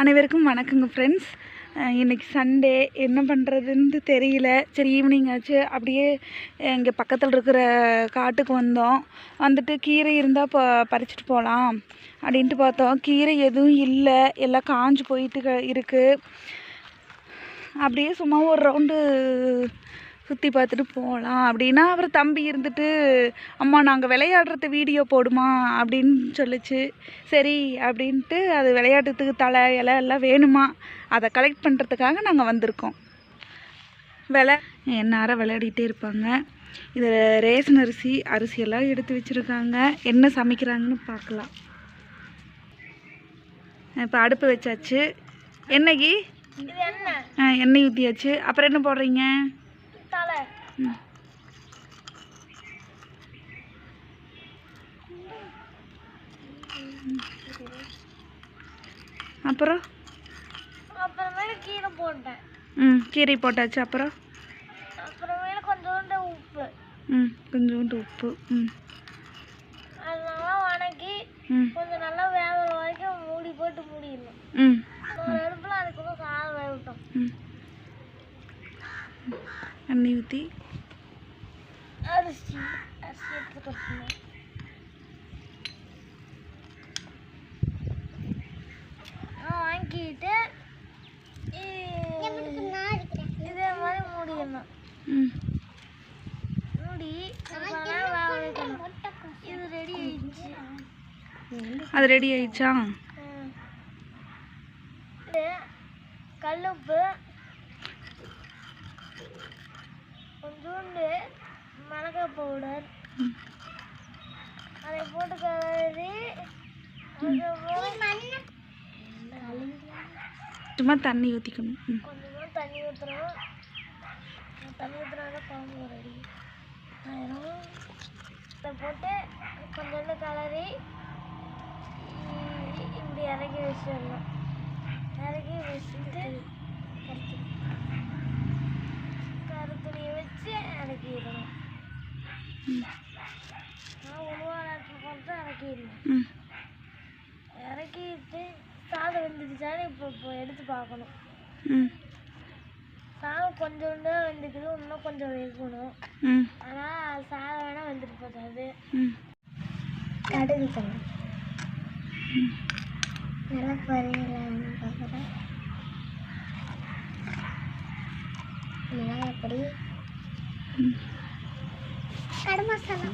அனைவருக்கும் வணக்கங்க ஃப்ரெண்ட்ஸ் இன்றைக்கி சண்டே என்ன பண்ணுறதுன்னு தெரியல. சரி ஈவினிங் ஆச்சு. அப்படியே இங்கே பக்கத்தில் இருக்கிற காட்டுக்கு வந்தோம். வந்துட்டு கீரை இருந்தால் ப பறிச்சுட்டு போகலாம் அப்படின்ட்டு பார்த்தோம். கீரை எதுவும் இல்லை. எல்லாம் காஞ்சு போயிட்டு இருக்குது அப்படியே சும்மா ஒரு ரவுண்டு சுற்றி பார்த்துட்டு போகலாம் அப்படின்னா அப்புறம் தம்பி இருந்துட்டு அம்மா நாங்கள் விளையாடுறது வீடியோ போடுமா? அப்படின்னு சொல்லுச்சு. சரி அப்படின்ட்டு அது விளையாட்டுறதுக்கு தலை இலை எல்லாம் வேணுமா? அதை கலெக்ட் பண்ணுறதுக்காக நாங்கள் வந்திருக்கோம். விளை எந்நேரம் விளையாடிட்டே இருப்பாங்க. இது ரேஷன் அரிசி அரிசியெல்லாம் எடுத்து வச்சுருக்காங்க. என்ன சமைக்கிறாங்கன்னு பார்க்கலாம். இப்போ அடுப்பு வச்சாச்சு. எண்ணெய்க்கு இது என்ன? ஆ, எண்ணெய் ஊற்றியாச்சு அப்புறம் என்ன போடுறீங்க. அப்புறம்? அப்புறமேல கீரை போட்டேன். ம் கீரை போட்டாச்சு. அப்புறம்? அப்புறமேல கொஞ்சோண்டு உப்பு. ம் கொஞ்சோண்டு உப்பு. ம். அது நல்லா வணக்கி கொஞ்சம் நல்லா வேகிற வரைக்கும் மூடி போட்டு மூடிடணும். ம். அடுப்பில் அதுக்குள்ள சாதம் வேகட்டும். ம். எண்ணெய் ஊற்றி அரிசி அரிசி எடுத்து கொட்டணும் வாங்கிட்டு இதே மாதிரி மூடிடணும் மூடி அது கொஞ்ச இது ரெடி ஆயிடுச்சு? அது ரெடி ஆயிடுச்சா இது கல்லுப்பு கொஞ்சோண்டு மிளகாய் பவுடர். அதை போட்டு கலரி சும்மா தண்ணி ஊற்றிக்கணும் ம். கொஞ்சமாக தண்ணி ஊற்றுறோம் தண்ணி ஊற்றுனால குழம்பு ரெடி. ஆயிரும். இதை போட்டு கொஞ்சோண்டு கலரி இ- இப்படி இறக்கி வச்சிடணும். இறக்கி வச்சுட்டு கருத்துணியை வச்சு இறக்கிடணும் ம் நான் உருவா நேரத்தில் போட்டு இறக்கிடணும் ம் இறக்கிட்டு சாதம் வெந்துடுச்சான்னு இப்போ இப்போ எடுத்து பார்க்கணும். சாதம் கொஞ்சோண்டு வெந்துக்குது இன்னும் கொஞ்சம் வேகணும். ம். ஆனால் சாதம் வேணால் வெந்துட்டு போதாது ம். கடுகு தண்ணி. நல்லா பொரியலான்னு பார்க்குறேன் மிளகாப்பொடி ம். கடு மசாலா.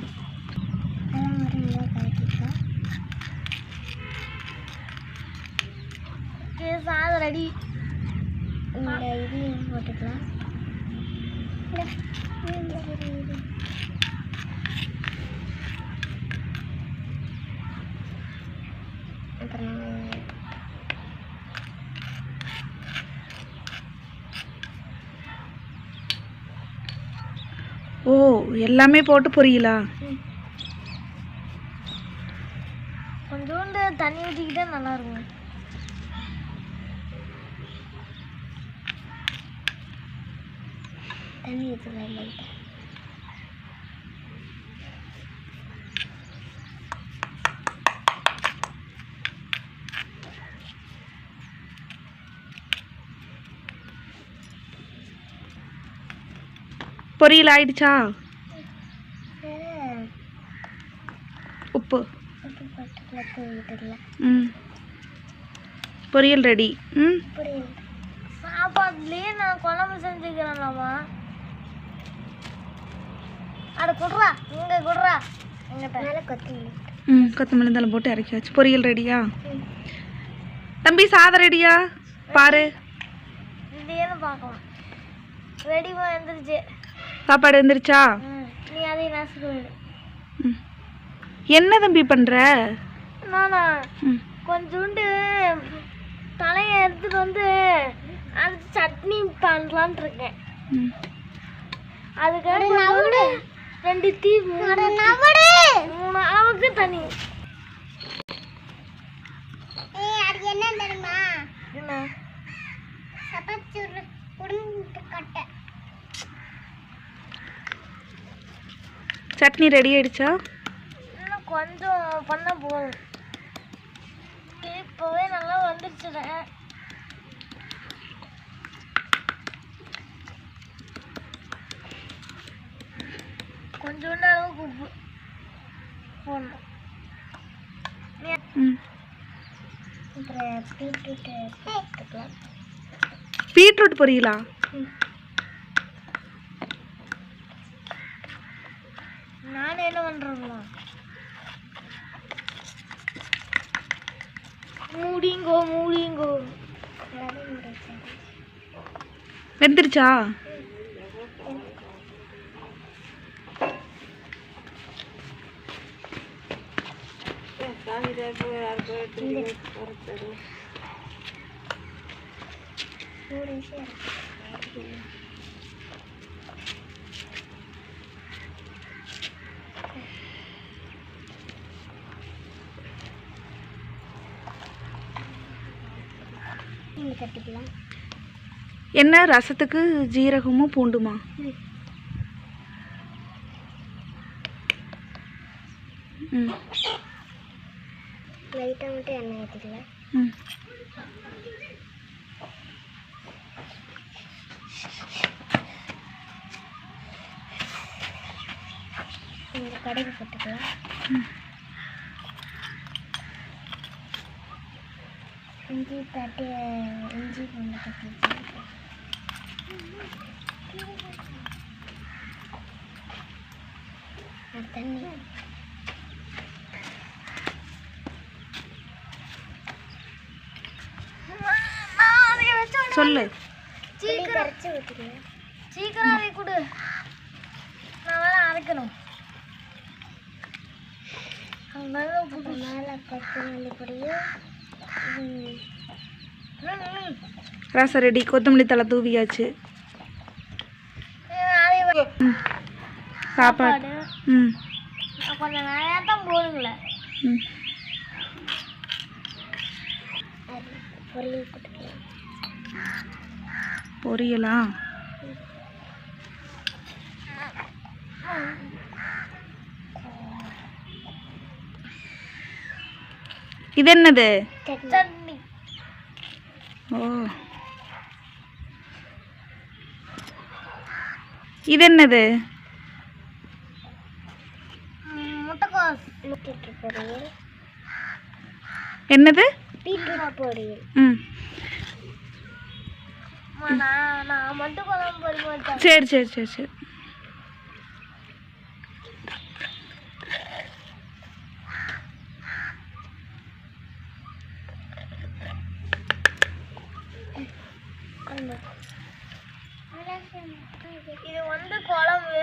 அதெல்லாம் ஒரு நல்லா கலக்கிக்கலாம் இது சாதம் ரெடி இந்த இதையும் போட்டுக்கலாம் அப்புறம் ஓ எல்லாமே போட்டு பொரியலா? கொஞ்சோண்டு தண்ணி ஊற்றிக்கிட்டே நல்லா இருக்கும் தண்ணி ஊற்றலாம் பொரியல் ஆயிடுச்சா உப்பு. ம். பொரியல் ரெடி. ம். புரியுது சாப்பாடுலேயே நான் குழம்பு செஞ்சுக்கிறேன்லாமா அட குடுறா இங்கே குடுறா. எங்கிட்ட மேலே கொத்தி ம் கொத்தமல்லி தலை போட்டு இறக்கியாச்சு பொரியல் ரெடியா? தம்பி சாதம் ரெடியா? பாரு. இல்லையேன்னு பார்க்கலாம். ரெடிமா வந்துருச்சு சாப்பாடு வந்துருச்சா என்ன தம்பி ம். கொஞ்சோண்டு தலையை எடுத்துட்டு வந்து அதுக்கு சட்னி பண்ணலான் இருக்கேன். அதுக்கு ரெண்டு டீ மூணு மூணு அளவுக்கு தண்ணி. அது என்ன தெரியுமா? என்ன? சப்பச்சூர் குடும்பத்து கட்டை. சட்னி ரெடி ஆயிடுச்சா? கொஞ்சம் பண்ண போதும். இப்போவே நல்லா வந்துருச்சுடேன் கொஞ்சோண்டு அளவுக்கு உப்பு. போடணும். பீட்ரூட் பீட்ரூட் பொரியலா? என்ன பண்ணுறேங்களா மூடிங்கோ மூடிங்கோ. வெந்துருச்சா? நீங்கள் கட்டிக்கலாம் என்ன ரசத்துக்கு ஜீரகமும் பூண்டுமா? ம். லைட்டாக மட்டும் எண்ணெய் ஊற்றிக்கலாம் ம். இந்த கடுகு போட்டுக்கலாம். இஞ்சி தட்டி இஞ்சி பூண்டு தட்டி தண்ணி. சொல்லு. சீக்கிரம். சீக்கிரம் அதை கொடு. நான் வேற அரைக்கணும் மேலே மேலே கொத்தமல்லி பொடியும் ரசம் ரெடி கொத்தமல்லி தலை தூவியாச்சு. சாப்பாடு. ம். கொஞ்சம் நிறையா தான் போடுங்கள ம். பொரியல் போட்டுக்கலாம் பொரியலா இது என்னது ஓ இது என்னது என்னது சரி சரி சரி சரி இது வந்து குழம்பு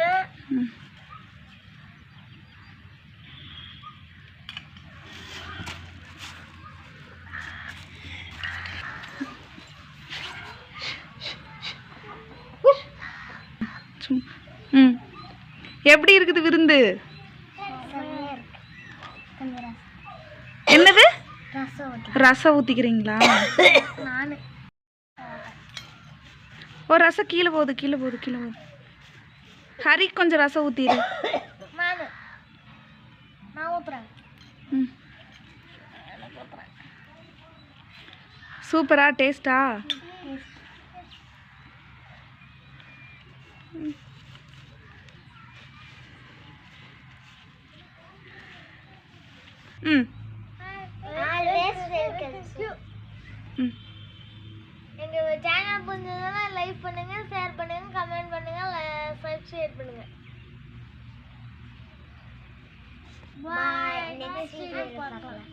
ம். எப்படி இருக்குது விருந்து? என்னது? ரசம் ஊற்றி ரசம் ஊற்றிக்கிறீங்களா நான் ஓ ரசம் கீழே போகுது கீழே போகுது கீழே போகுது. ஹரி கொஞ்சம் ரசம் ஊற்றிடு நான் நான் ஊற்றுறேன் ம் சேனல் பிடிச்சதுன்னா லைக் பண்ணுங்க ஷேர் பண்ணுங்க கமெண்ட் பண்ணுங்க சப்ஸ்கிரைப் பண்ணுங்க. பாய் நெக்ஸ்ட் வீடியோ பார்க்கலாம்.